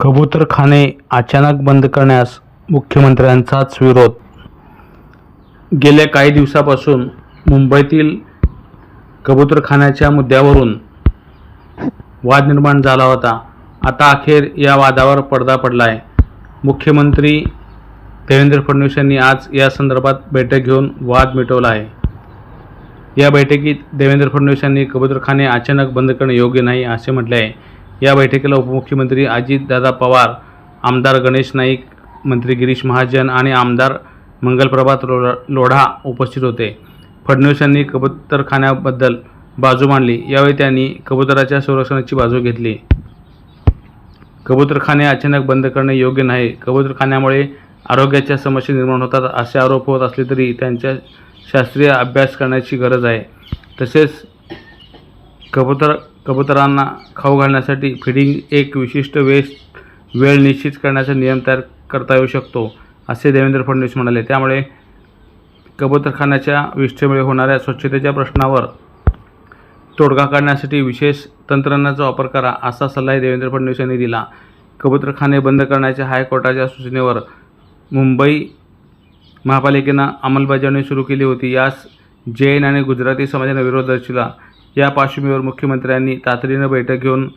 कबूतरखाने अचानक बंद करण्यास मुख्यमंत्र्यांचाच विरोध. गेल्या काही दिवसापासून मुंबईतील कबूतरखान्याच्या मुद्द्यावरून वाद निर्माण झाला होता. आता अखेर या वादावर पडदा पडला आहे मुख्यमंत्री देवेंद्र फडणवीस यांनी आज या संदर्भात बैठक घेऊन वाद मिटवला आहे. या बैठकीत देवेंद्र फडणवीस यांनी कबूतरखाने अचानक बंद करणे योग्य नाही असे म्हटले आहे. या बैठकीला उपमुख्यमंत्री अजितदादा पवार आमदार गणेश नाईक मंत्री गिरीश महाजन आणि आमदार मंगलप्रभात लो लोढा उपस्थित होते. फडणवीस यांनी कबूतरखान्याबद्दल बाजू मांडली. यावेळी त्यांनी कबुतराच्या संरक्षणाची बाजू घेतली. कबूतरखाने अचानक बंद करणे योग्य नाही. कबूतरखान्यामुळे आरोग्याच्या समस्या निर्माण होतात असे आरोप होत असले तरी त्यांच्या शास्त्रीय अभ्यास करण्याची गरज आहे. तसेच कबूतर कबुतरांना खाऊ घालण्यासाठी फिडिंग एक विशिष्ट वेस वेळ निश्चित करण्याचा नियम तयार करता येऊ शकतो असे देवेंद्र फडणवीस म्हणाले. त्यामुळे कबूतरखान्याच्या विष्ठेमुळे होणाऱ्या स्वच्छतेच्या प्रश्नावर तोडगा काढण्यासाठी विशेष तंत्रज्ञानाचा वापर करा असा सल्लाही देवेंद्र फडणवीस यांनी दिला. कबूतरखाने बंद करण्याच्या हायकोर्टाच्या सूचनेवर मुंबई महापालिकेनं अंमलबजावणी सुरू केली होती. यास जैन आणि गुजराती समाजाने विरोध दर्शविला. या पार्श्वभूमीवर मुख्यमंत्र्यांनी तातडीनं बैठक घेऊन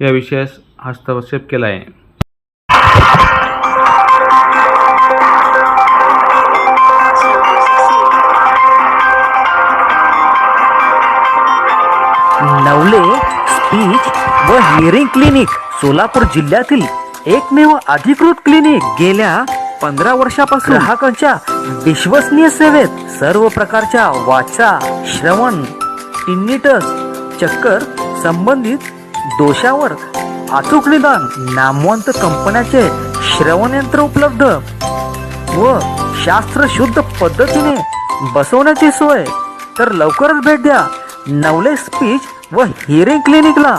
या विषयास हस्तक्षेप केला आहे. नवले स्पीच व हिअरिंग क्लिनिक सोलापूर जिल्ह्यातील एकमेव अधिकृत क्लिनिक गेल्या पंधरा वर्षापासून ग्राहकांच्या विश्वसनीय सेवेत सर्व प्रकारच्या वाचा श्रवण टिन्निटस चक्कर संबंधित दोषावर अचूक निदान नामवंत कंपन्याचे श्रवणयंत्र उपलब्ध व शास्त्रशुद्ध पद्धतीने बसवण्याची सोय. तर लवकरच भेट द्या नवले स्पीच व हिअरिंग क्लिनिकला.